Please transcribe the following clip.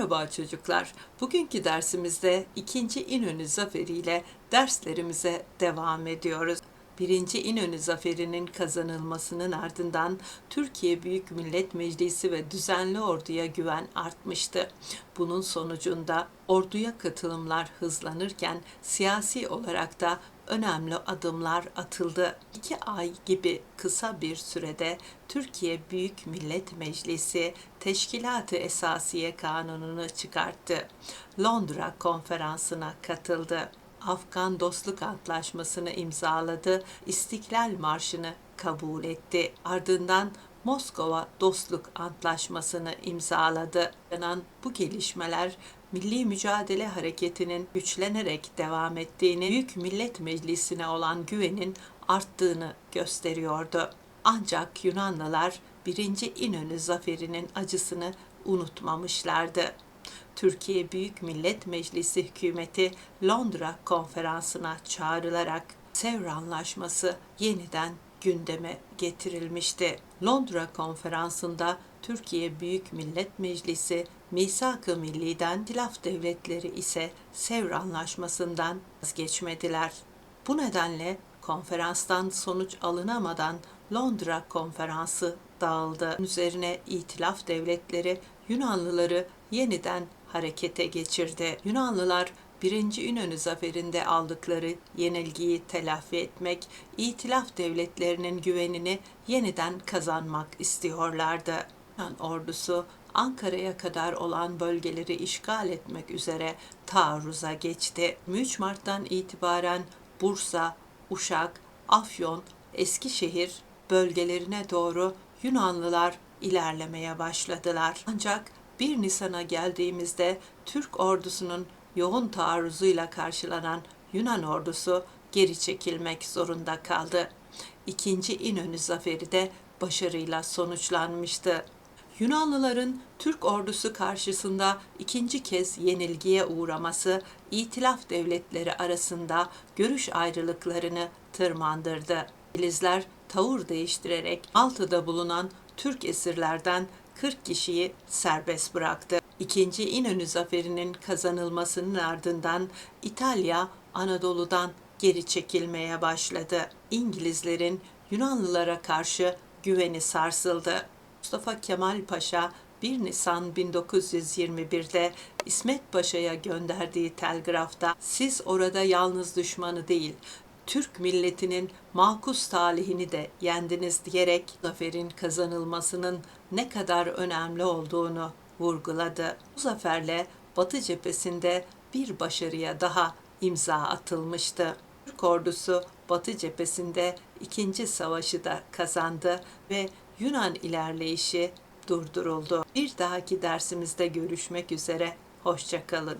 Merhaba çocuklar. Bugünkü dersimizde 2. İnönü Zaferi ile derslerimize devam ediyoruz. 1. İnönü Zaferi'nin kazanılmasının ardından Türkiye Büyük Millet Meclisi ve düzenli orduya güven artmıştı. Bunun sonucunda orduya katılımlar hızlanırken siyasi olarak da önemli adımlar atıldı. İki ay gibi kısa bir sürede Türkiye Büyük Millet Meclisi Teşkilat-ı Esasiye Kanunu'nu çıkarttı. Londra konferansına katıldı. Afgan Dostluk Antlaşması'nı imzaladı, İstiklal Marşı'nı kabul etti. Ardından Moskova Dostluk Antlaşması'nı imzaladı. Yanan bu gelişmeler milli mücadele hareketinin güçlenerek devam ettiğini, Büyük Millet Meclisi'ne olan güvenin arttığını gösteriyordu. Ancak Yunanlılar 1. İnönü zaferinin acısını unutmamışlardı. Türkiye Büyük Millet Meclisi hükümeti Londra konferansına çağrılarak Sevr Anlaşması yeniden gündeme getirilmişti. Londra konferansında Türkiye Büyük Millet Meclisi Misak-ı Milli'den, Tilaf devletleri ise Sevr Anlaşması'ndan vazgeçmediler. Bu nedenle konferanstan sonuç alınamadan Londra konferansı dağıldı. Üzerine İtilaf devletleri Yunanlıları yeniden harekete geçirdi. Yunanlılar 1. İnönü zaferinde aldıkları yenilgiyi telafi etmek, İtilaf devletlerinin güvenini yeniden kazanmak istiyorlardı. Yunan ordusu Ankara'ya kadar olan bölgeleri işgal etmek üzere taarruza geçti. 3 Mart'tan itibaren Bursa, Uşak, Afyon, Eskişehir bölgelerine doğru Yunanlılar ilerlemeye başladılar. Ancak 1 Nisan'a geldiğimizde Türk ordusunun yoğun taarruzuyla karşılanan Yunan ordusu geri çekilmek zorunda kaldı. İkinci İnönü zaferi de başarıyla sonuçlanmıştı. Yunanlıların Türk ordusu karşısında ikinci kez yenilgiye uğraması İtilaf devletleri arasında görüş ayrılıklarını tırmandırdı. İngilizler tavır değiştirerek Malta'da bulunan Türk esirlerden 40 kişiyi serbest bıraktı. İkinci İnönü zaferinin kazanılmasının ardından İtalya Anadolu'dan geri çekilmeye başladı. İngilizlerin Yunanlılara karşı güveni sarsıldı. Mustafa Kemal Paşa 1 Nisan 1921'de İsmet Paşa'ya gönderdiği telgrafta siz orada yalnız düşmanı değil, Türk milletinin makus talihini de yendiniz diyerek zaferin kazanılmasının ne kadar önemli olduğunu vurguladı. Bu zaferle Batı cephesinde bir başarıya daha imza atılmıştı. Türk ordusu Batı cephesinde ikinci savaşı da kazandı ve Yunan ilerleyişi durduruldu. Bir dahaki dersimizde görüşmek üzere, hoşçakalın.